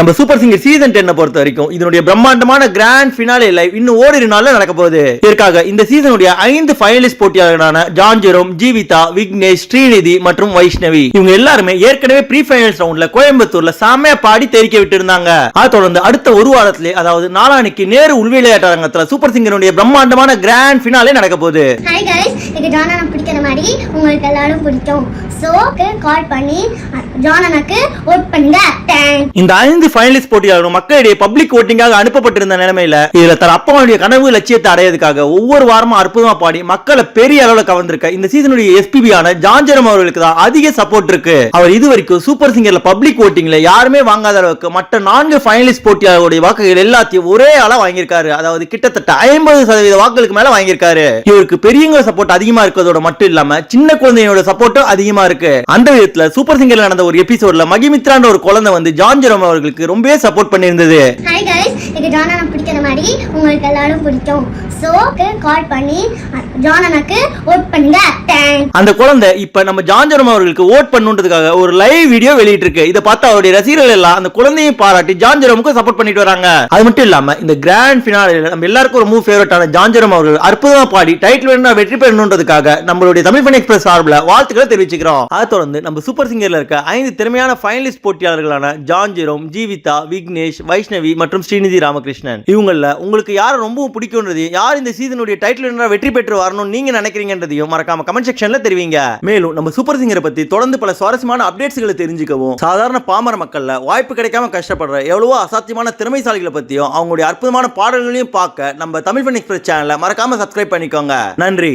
நம்ம super singer season டென்னை பொறுத்த வரைக்கும் இதனுடைய பிரம்மாண்டமான கிராண்ட் ஃபினாலே லைவ் இன்னும் ஓரிரு நாள்ல நடக்க போகுது. இதற்காக இந்த சீசனுடைய ஐந்து ஃபைனலிஸ்ட் போட்டியாளர்களான ஜான் ஜெரோம் ஜீவிதா விக்னேஷ் ஸ்ரீநிதி மற்றும் வைஷ்ணவி இவங்க எல்லாருமே ஏற்கனவே ப்ரீ ஃபைனல்ஸ் ரவுண்ட்ல கோயம்புத்தூர்ல செம்மையா பாடி தெரிவிக்க விட்டு இருந்தாங்க அதை தொடர்ந்து அடுத்த ஒரு வாரத்திலே அதாவது நாளானிக்கு நேரு உள்விளையாட்டு அரங்கத்துல சூப்பர் சிங்கருடைய பிரம்மாண்டமான கிராண்ட் ஃபினாலே நடக்க போகுது. ஹாய் கைஸ் எனக்கு ஜான் அண்ணா பிடிக்கிற மாதிரி உங்களுக்கு எல்லாரும் பிடிக்கும். ஸோ கால் பண்ணி ஜான் அண்ணாக்கு ஓட் பண்ணுங்க. இந்த ஐந்து ஃபைனலிஸ்ட் போட்டியாளரும் மக்களிடையே பப்ளிக் ஓட்டிங்காக அனுப்பப்பட்டிருந்த நிலைமையில இதுல தன் அப்பாவுடைய கனவு லட்சியத்தை அடையதுக்காக ஒவ்வொரு வாரமும் அற்புதமா பாடி மக்களை பெரிய அளவுல கவர்ந்திருக்க இந்த சீசனுடைய எஸ்பிபி ஆன ஜான்ஜரம் அவர்களுக்கு தான் அதிக சப்போர்ட் இருக்கு. அவர் இது வரைக்கும் சூப்பர் சிங்கர்ல பப்ளிக் ஓட்டிங்ல யாருமே வாங்காத அளவுக்கு மற்ற நான்கு ஃபைனலிஸ்ட் போட்டியாளருடைய வாக்குகள் எல்லாத்தையும் ஒரே ஆளா வாங்கியிருக்காரு. அதாவது கிட்டத்தட்ட ஐம்பது சதவீத வாக்குகளுக்கு மேல வாங்கியிருக்காரு. இவருக்கு பெரியவங்க சப்போர்ட் அதிகமா இருக்கிறதோட மட்டும் இல்லாம சின்ன குழந்தையோட சப்போர்ட்டும் அதிகமா இருக்கு. அந்த விதத்துல சூப்பர் சிங்கர்ல நடந்த ஒரு எபிசோட்ல மகிமித்ரான்ற ஒரு குழந்தை வந்து ஜான்ஜரம் அவர்களுக்கு ரொம்பவே சப்போர்ட் பண்ணியிருந்தது. எனக்கு ஜான் அண்ணா பிடிக்கிற மாதிரி உங்களுக்கு எல்லாரும் பிடிக்கும். ஸோ கால் பண்ணி ஜான் அண்ணாக்கு ஓட் பண்ணுங்க அந்த குழந்தை இப்ப நம்ம ஜான்ஜரம் அவர்களுக்கு ஓட் பண்ணுன்றதுக்காக ஒரு லைவ் வீடியோ வெளியிட்டு இருக்கு இதை பார்த்து அவருடைய ரசிகர்கள் எல்லாம் அந்த குழந்தையும் பாராட்டி ஜான்ஜரமுக்கு சப்போர்ட் பண்ணிட்டு வராங்க. அது மட்டும் இல்லாம இந்த கிராண்ட் ஃபினாலில் நம்ம எல்லாருக்கும் ரொம்ப ஃபேவரட்டான ஜான் அவர்கள் அற்புதமா பாடி டைட்டில் வேணும் வெற்றி பெறணுன்றதுக்காக நம்மளுடைய தமிழ் பண்ணி எக்ஸ்பிரஸ் சார்பில் வாழ்த்துக்களை தெரிவிச்சுக்கிறோம். அதை தொடர்ந்து நம்ம சூப்பர் சிங்கர்ல இருக்க ஐந்து திறமையான ஃபைனலிஸ்ட் போட்டியாளர்களான ஜான்ஜரம் ஜீவிதா விக்னேஷ் வைஷ்ணவி மற்றும் ஸ்ரீநிதி ராமகிருஷ்ணன். இவங்கள உங்களுக்கு யாரை ரொம்பவும் பிடிக்கும்ன்றது யார் இந்த சீசனுடைய டைட்டில் என்ன வெற்றி பெற்று வரணும்னு நீங்க நினைக்கிறீங்கன்றதையும் மறக்காம கமெண்ட் செக்ஷன்ல தெரிவிங்க. மேலும் நம்ம சூப்பர் சிங்கரை பத்தி தொடர்ந்து பல சுவாரஸ்யமான அப்டேட்ஸ்களை தெரிஞ்சுக்கவும் சாதாரண பாமர மக்கள்ல வாய்ப்பு கிடைக்காம கஷ்டப்படுற எவ்வளவோ அசாத்தியமான திறமைசாலிகளை பத்தியும் அவங்களுடைய அற்புதமான பாடல்களையும் பார்க்க நம்ம தமிழ் ஃபன் எக்ஸ்பிரஸ் சேனலை மறக்காம சப்ஸ்கிரைப் பண்ணிக்கோங்க. நன்றி.